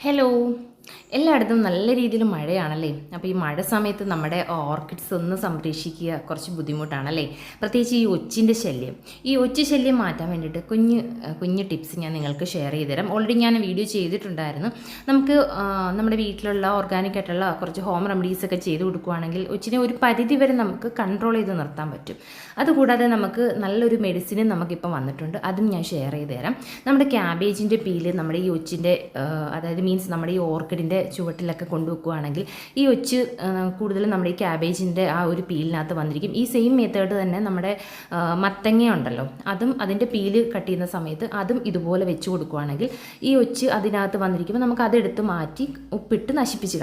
Hello എല്ലായിടത്തും നല്ല രീതിയിൽ മഴയാണല്ലേ? അപ്പോൾ ഈ മഴ സമയത്ത് നമ്മുടെ ഓർക്കിഡ്സ് ഒന്ന് സംരക്ഷിക്കുക കുറച്ച് ബുദ്ധിമുട്ടാണല്ലേ? പ്രത്യേകിച്ച് ഈ ഒച്ചിന്റെ ശല്യം. ഈ ഒച്ച ശല്യം മാറ്റാൻ വേണ്ടിയിട്ട് കുഞ്ഞ് കുഞ്ഞ് ടിപ്സ് ഞാൻ നിങ്ങൾക്ക് ഷെയർ ചെയ്ത് തരാം. ഓൾറെഡി ഞാൻ വീഡിയോ ചെയ്തിട്ടുണ്ടായിരുന്നു. നമുക്ക് നമ്മുടെ വീട്ടിലുള്ള ഓർഗാനിക് ആയിട്ടുള്ള കുറച്ച് ഹോം റെമഡീസ് ഒക്കെ ചെയ്ത് കൊടുക്കുകയാണെങ്കിൽ ഒച്ചിനെ ഒരു പരിധി വരെ നമുക്ക് കൺട്രോൾ ചെയ്ത് നിർത്താൻ പറ്റും. അതുകൂടാതെ നമുക്ക് നല്ലൊരു മെഡിസിനും നമുക്കിപ്പോൾ വന്നിട്ടുണ്ട്. അതും ഞാൻ ഷെയർ ചെയ്ത് തരാം. നമ്മുടെ ക്യാബേജിന്റെ പീൽ നമ്മുടെ ഈ ഒച്ചിന്റെ അതായത് മീൻസ് നമ്മുടെ ഈ ഓർക്കിഡിന്റെ ചുവട്ടിലൊക്കെ കൊണ്ടുവെക്കുകയാണെങ്കിൽ ഈ ഒച്ച് കൂടുതലും നമ്മുടെ ഈ ക്യാബേജിന്റെ ആ ഒരു പീലിനകത്ത് വന്നിരിക്കും. ഈ സെയിം മെത്തേഡ് തന്നെ നമ്മുടെ മത്തങ്ങയുണ്ടല്ലോ. അതും അതിന്റെ പീൽ കട്ട് ചെയ്യുന്ന സമയത്ത് അതും ഇതുപോലെ വെച്ച് കൊടുക്കുകയാണെങ്കിൽ ഈ ഒച്ച് അതിനകത്ത് വന്നിരിക്കുമ്പോൾ നമുക്ക് അതെടുത്ത് മാറ്റി ഉപ്പിട്ട് നശിപ്പിച്ച്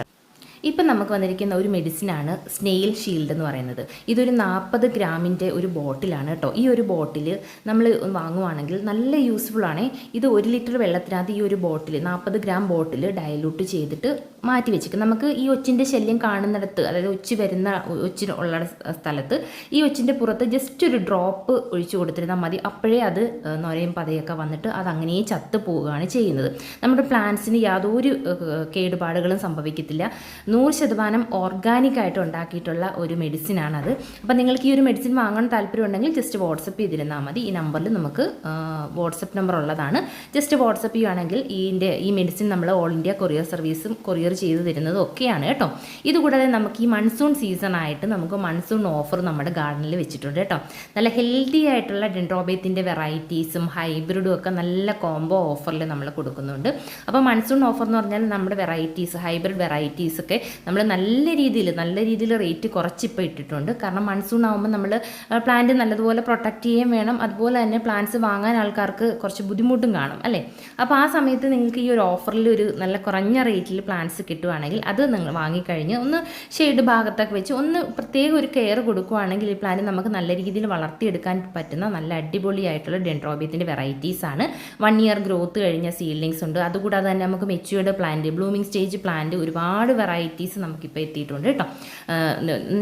ഇപ്പം നമുക്ക് വന്നിരിക്കുന്ന ഒരു മെഡിസിനാണ് സ്നെയിൽ ഷീൽഡ് എന്ന് പറയുന്നത്. ഇതൊരു നാൽപ്പത് ഗ്രാമിന്റെ ഒരു ബോട്ടിലാണ് കേട്ടോ. ഈ ഒരു ബോട്ടിൽ നമ്മൾ വാങ്ങുവാണെങ്കിൽ നല്ല യൂസ്ഫുൾ ആണ്. ഇത് ഒരു ലിറ്റർ വെള്ളത്തിനകത്ത് ഈ ഒരു ബോട്ടിൽ നാൽപ്പത് ഗ്രാം ബോട്ടിൽ ഡയലൂട്ട് ചെയ്തിട്ട് മാറ്റി വെച്ചിരിക്കും. നമുക്ക് ഈ ഒച്ചിന്റെ ശല്യം കാണുന്നിടത്ത് അതായത് ഒച്ച് വരുന്ന ഒച്ചിന് ഉള്ള സ്ഥലത്ത് ഈ ഒച്ചിന്റെ പുറത്ത് ജസ്റ്റ് ഒരു ഡ്രോപ്പ് ഒഴിച്ചു കൊടുത്തിരുന്നാൽ മതി. അപ്പോഴേ അത് നൊരയും പതയൊക്കെ വന്നിട്ട് അത് അങ്ങനെ ചത്ത് പോവുകയാണ് ചെയ്യുന്നത്. നമ്മുടെ പ്ലാന്റ്സിന് യാതൊരു കേടുപാടുകളും സംഭവിക്കത്തില്ല. നൂറ് ശതമാനം ഓർഗാനിക് ആയിട്ട് ഉണ്ടാക്കിയിട്ടുള്ള ഒരു മെഡിസിനാണത് അപ്പോൾ നിങ്ങൾക്ക് ഈ ഒരു മെഡിസിൻ വാങ്ങാൻ താല്പര്യമുണ്ടെങ്കിൽ ജസ്റ്റ് വാട്സപ്പ് ചെയ്തിരുന്നാൽ മതി. ഈ നമ്പറിൽ നമുക്ക് വാട്സപ്പ് നമ്പർ ഉള്ളതാണ്. ജസ്റ്റ് വാട്സപ്പ് ചെയ്യുകയാണെങ്കിൽ ഇതിന്റെ ഈ മെഡിസിൻ നമ്മൾ ഓൾ ഇന്ത്യ കൊറിയർ സർവീസും കൊറിയർ ചെയ്ത് തരുന്നതും ഒക്കെയാണ് കേട്ടോ. ഇതുകൂടാതെ നമുക്ക് ഈ മൺസൂൺ സീസൺ ആയിട്ട് നമുക്ക് മൺസൂൺ ഓഫർ നമ്മുടെ ഗാർഡനിൽ വെച്ചിട്ടുണ്ട് കേട്ടോ. നല്ല ഹെൽത്തി ആയിട്ടുള്ള ഡെൻഡ്രോബേത്തിന്റെ വെറൈറ്റീസും ഹൈബ്രിഡും ഒക്കെ നല്ല കോംബോ ഓഫറിൽ നമ്മൾ കൊടുക്കുന്നുണ്ട്. അപ്പോൾ മൺസൂൺ ഓഫർ എന്ന് പറഞ്ഞാൽ നമ്മുടെ വെറൈറ്റീസ് ഹൈബ്രിഡ് വെറൈറ്റീസ് ഒക്കെ നമ്മൾ നല്ല രീതിയിൽ നല്ല രീതിയിൽ റേറ്റ് കുറച്ചിപ്പോൾ ഇട്ടിട്ടുണ്ട്. കാരണം മൺസൂൺ ആകുമ്പോൾ നമ്മൾ പ്ലാന്റ് നല്ലതുപോലെ പ്രൊട്ടക്റ്റ് ചെയ്യുകയും വേണം. അതുപോലെ തന്നെ പ്ലാന്റ്സ് വാങ്ങാൻ ആൾക്കാർക്ക് കുറച്ച് ബുദ്ധിമുട്ടും കാണും അല്ലേ? അപ്പോൾ ആ സമയത്ത് നിങ്ങൾക്ക് ഈ ഒരു ഓഫറിൽ ഒരു നല്ല കുറഞ്ഞ റേറ്റിൽ പ്ലാന്റ്സ് കിട്ടുവാണെങ്കിൽ അത് നിങ്ങൾ വാങ്ങിക്കഴിഞ്ഞ് ഒന്ന് ഷെയ്ഡ് ഭാഗത്തൊക്കെ വെച്ച് ഒന്ന് പ്രത്യേക ഒരു കെയർ കൊടുക്കുകയാണെങ്കിൽ ഈ പ്ലാന്റ് നമുക്ക് നല്ല രീതിയിൽ വളർത്തിയെടുക്കാൻ പറ്റുന്ന നല്ല അടിപൊളിയായിട്ടുള്ള ഡെൻഡ്രോബിയത്തിന്റെ വെറൈറ്റീസ് ആണ്. വൺ ഇയർ ഗ്രോത്ത് കഴിഞ്ഞ സീഡ്ലിങ്സ് ഉണ്ട്. അതുകൂടാതെ തന്നെ നമുക്ക് matured plant blooming stage plant ഒരുപാട് വെറൈറ്റീസ് നമുക്കിപ്പോൾ എത്തിയിട്ടുണ്ട് കേട്ടോ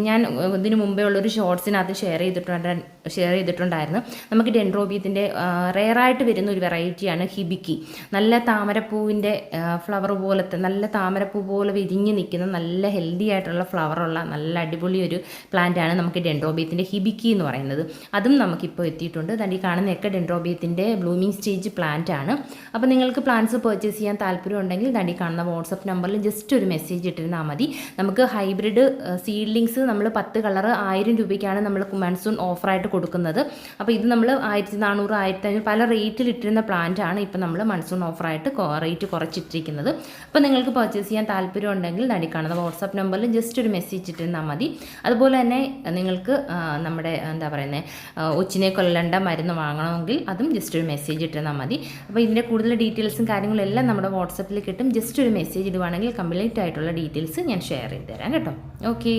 ഞാൻ ഇതിന് മുമ്പേ ഉള്ളൊരു ഷോർട്സിനകത്ത് ഷെയർ ചെയ്തിട്ടുണ്ട് ഷെയർ ചെയ്തിട്ടുണ്ടായിരുന്നു. നമുക്ക് ഡെൻഡ്രോബിയത്തിന്റെ റെയറായിട്ട് വരുന്ന ഒരു വെറൈറ്റിയാണ് ഹിബിക്കി. നല്ല താമരപ്പൂവിന്റെ ഫ്ലവർ പോലത്തെ നല്ല താമരപ്പൂ പോലെ വിരിഞ്ഞ് നിൽക്കുന്ന നല്ല ഹെൽത്തി ആയിട്ടുള്ള ഫ്ലവറുള്ള നല്ല അടിപൊളി ഒരു പ്ലാന്റാണ് നമുക്ക് ഡെൻഡ്രോബിയത്തിന്റെ ഹിബിക്കി എന്ന് പറയുന്നത്. അതും നമുക്കിപ്പോൾ എത്തിയിട്ടുണ്ട്. ദാണ്ട് ഈ കാണുന്നതൊക്കെ ഡെൻഡ്രോബിയത്തിന്റെ ബ്ലൂമിങ് സ്റ്റേജ് പ്ലാന്റ് ആണ്. അപ്പോൾ നിങ്ങൾക്ക് പ്ലാന്റ്സ് പർച്ചേസ് ചെയ്യാൻ താല്പര്യം ഉണ്ടെങ്കിൽ ഈ കാണുന്ന വാട്സപ്പ് നമ്പറിൽ ജസ്റ്റ് ഒരു മെസ്സേജ് ഇട്ടിരുന്നാൽ മതി. നമുക്ക് ഹൈബ്രിഡ് സീഡ്ലിങ്സ് നമ്മൾ പത്ത് കളർ ആയിരം രൂപയ്ക്കാണ് നമ്മൾ മൺസൂൺ ഓഫറായിട്ട് കൊടുക്കുന്നത്. അപ്പോൾ ഇത് നമ്മൾ ആയിരത്തി നാനൂറ് ആയിരത്തി അഞ്ഞൂറ് പല റേറ്റിൽ ഇട്ടിരുന്ന പ്ലാന്റ് ആണ് ഇപ്പോൾ നമ്മൾ മൺസൂൺ ഓഫറായിട്ട് റേറ്റ് കുറച്ചിട്ടിരിക്കുന്നത്. അപ്പോൾ നിങ്ങൾക്ക് പർച്ചേസ് ചെയ്യാൻ താല്പര്യം ഉണ്ടെങ്കിൽ നടിക്കാണത് വാട്സാപ്പ് നമ്പറിൽ ജസ്റ്റ് ഒരു മെസ്സേജ് ഇട്ടിരുന്നാൽ മതി. അതുപോലെ തന്നെ നിങ്ങൾക്ക് നമ്മുടെ എന്താ പറയുന്നത് ഒച്ചിനെ കൊല്ലേണ്ട മരുന്ന് വാങ്ങണമെങ്കിൽ അതും ജസ്റ്റ് ഒരു മെസ്സേജ് ഇട്ടിരുന്നാൽ മതി. അപ്പോൾ ഇതിന്റെ കൂടുതൽ ഡീറ്റെയിൽസും കാര്യങ്ങളും എല്ലാം നമ്മുടെ വാട്സപ്പിൽ കിട്ടും. ജസ്റ്റ് ഒരു മെസ്സേജ് ഇടുവാണെങ്കിൽ കംപ്ലീറ്റ് ആയിട്ടുള്ള ഡീറ്റെയിൽസ് ഞാൻ ഷെയർ ചെയ്ത് തരാം കേട്ടോ. ഓക്കെ